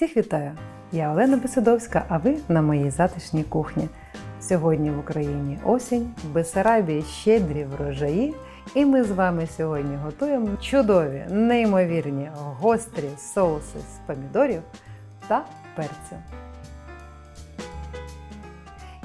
Всіх вітаю! Я Олена Бесидовська, а ви на моїй затишній кухні. Сьогодні в Україні осінь, в Бесарабії щедрі врожаї, і ми з вами сьогодні готуємо чудові, неймовірні, гострі соуси з помідорів та перцю.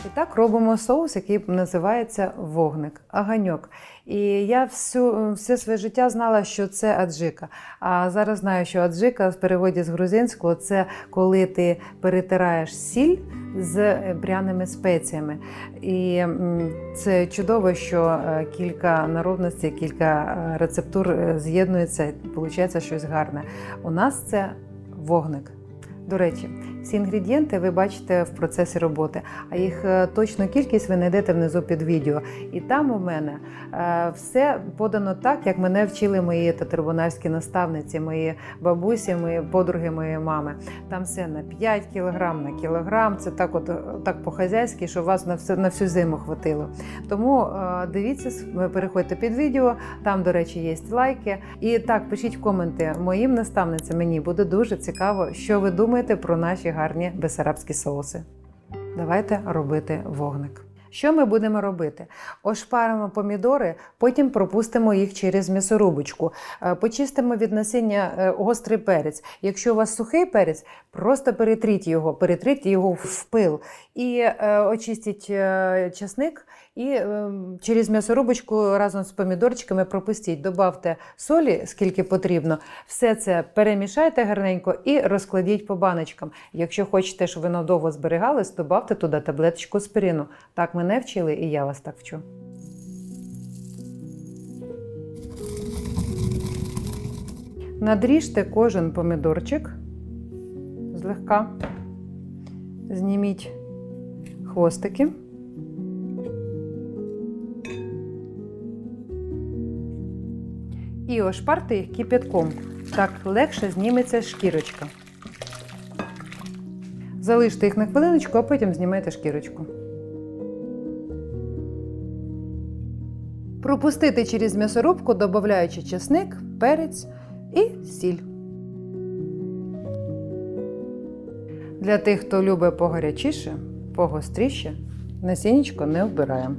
І так робимо соус, який називається вогник, аганьок. І я всю, все своє життя знала, що це аджика. А зараз знаю, що аджика в переводі з грузинського це коли ти перетираєш сіль з пряними спеціями. І це чудово, що е, кілька народностей, кілька е, рецептур е, з'єднуються, і виходить щось гарне. У нас це вогник. До речі, всі інгредієнти ви бачите в процесі роботи, а їх е, точну кількість ви знайдете внизу під відео. І там у мене е, все подано так, як мене вчили мої татарбунарські наставниці, мої бабусі, мої подруги, моєї мами. Там все на 5 кілограм, на кілограм. Це так, от так по-хазяйськи, що вас на всю, на всю зиму хватило. Тому е, дивіться, переходьте під відео. Там, до речі, є лайки. І так, пишіть коменти моїм наставницям. Мені буде дуже цікаво, що ви думаєте про наші гарні бесарабські соуси. Давайте робити вогник. Що ми будемо робити? Ошпаримо помідори, потім пропустимо їх через м'ясорубочку. Е, Почистимо від насіння е, гострий перець. Якщо у вас сухий перець, просто перетріть його, перетріть його в пил і е, очистіть часник і через м'ясорубочку разом з помідорчиками пропустіть. Добавте солі, скільки потрібно. Все це перемішайте гарненько і розкладіть по баночкам. Якщо хочете, щоб воно довго зберігалось, добавте туди таблеточку спирину. Так мене вчили, і я вас так вчу. Надріжте кожен помідорчик злегка. Зніміть хвостики. І ошпарте їх кип'ятком. Так легше зніметься шкірочка. Залиште їх на хвилиночку, а потім знімайте шкірочку. Пропустити через м'ясорубку, додаючи чесник, перець і сіль. Для тих, хто любить погарячіше, погостріше, насіннячко не вбираємо.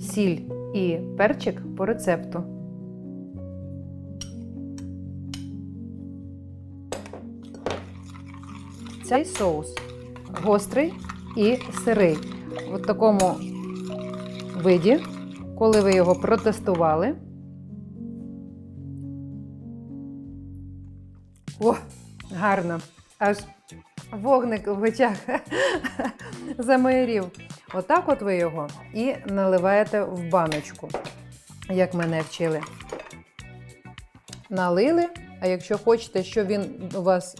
Сіль і перчик по рецепту. Цей соус гострий і сирий. В такому виді, коли ви його протестували. О, гарно. Аж вогник в очах замайорів. Отак от ви його і наливаєте в баночку, як мене вчили. Налили, а якщо хочете, щоб він у вас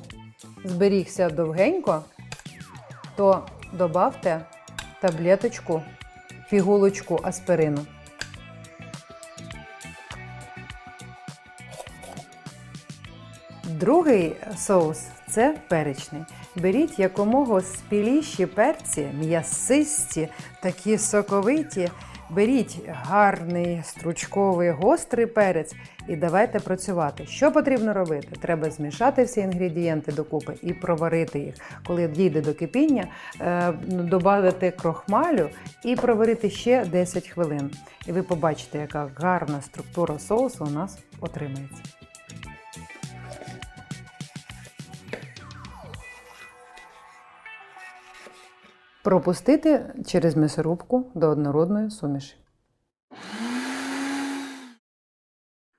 зберігся довгенько, то додавте таблеточку, фігулочку аспирину. Другий соус це перечний. Беріть якомога спіліші перці, м'ясисті, такі соковиті. Беріть гарний стручковий гострий перець і давайте працювати. Що потрібно робити? Треба змішати всі інгредієнти докупи і проварити їх. Коли дійде до кипіння, е, додати крохмалю і проварити ще 10 хвилин. І ви побачите, яка гарна структура соусу у нас отримається. Пропустити через м'ясорубку до однородної суміші.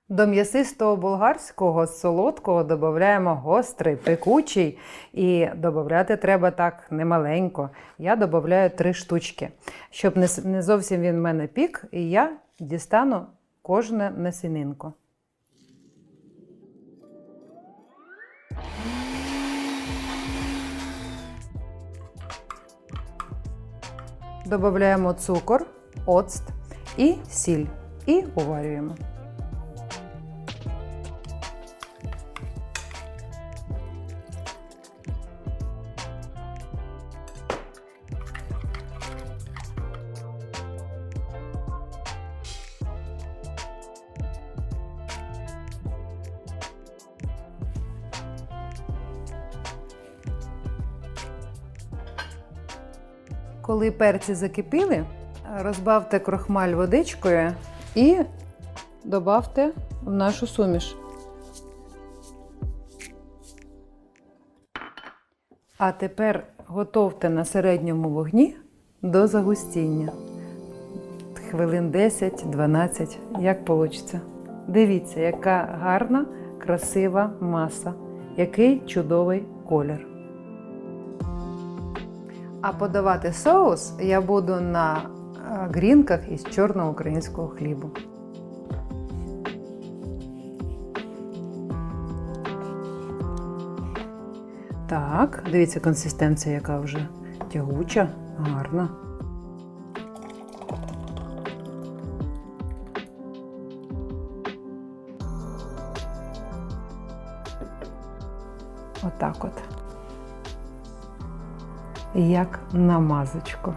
До м'ясистого болгарського солодкого додаємо гострий, пекучий. І додати треба так немаленько. Я додаю три штучки. Щоб не, зовсім він в мене пік, і я дістану кожне насінинку. Додаємо цукор, оцт і сіль. І уварюємо. Коли перці закипіли, розбавте крохмаль водичкою і добавте в нашу суміш. А тепер готовте на середньому вогні до загустіння. Хвилин 10-12, як вийде. Дивіться, яка гарна, красива маса, який чудовий колір. А подавати соус я буду на е, грінках із чорного українського хлібу. Так, дивіться, консистенція, яка вже тягуча, гарна. Отак от. Як намазочку.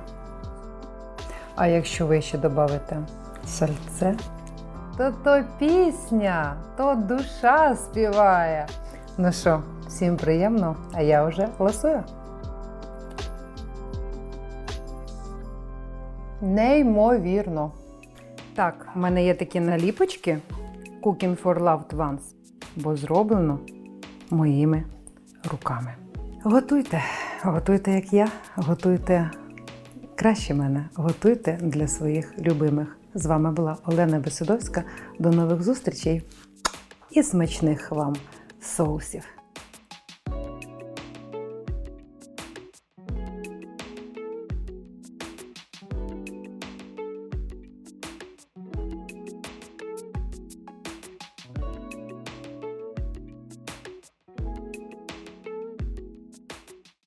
А якщо ви ще додавите сальце, то то пісня, то душа співає. Ну що, всім приємно, а я вже ласую. Неймовірно. Так, в мене є такі наліпочки Cooking for Loved Ones, бо зроблено моїми руками. Готуйте, готуйте, як я, готуйте краще мене, готуйте для своїх любимих. З вами була Олена Бесудовська. До нових зустрічей і смачних вам соусів.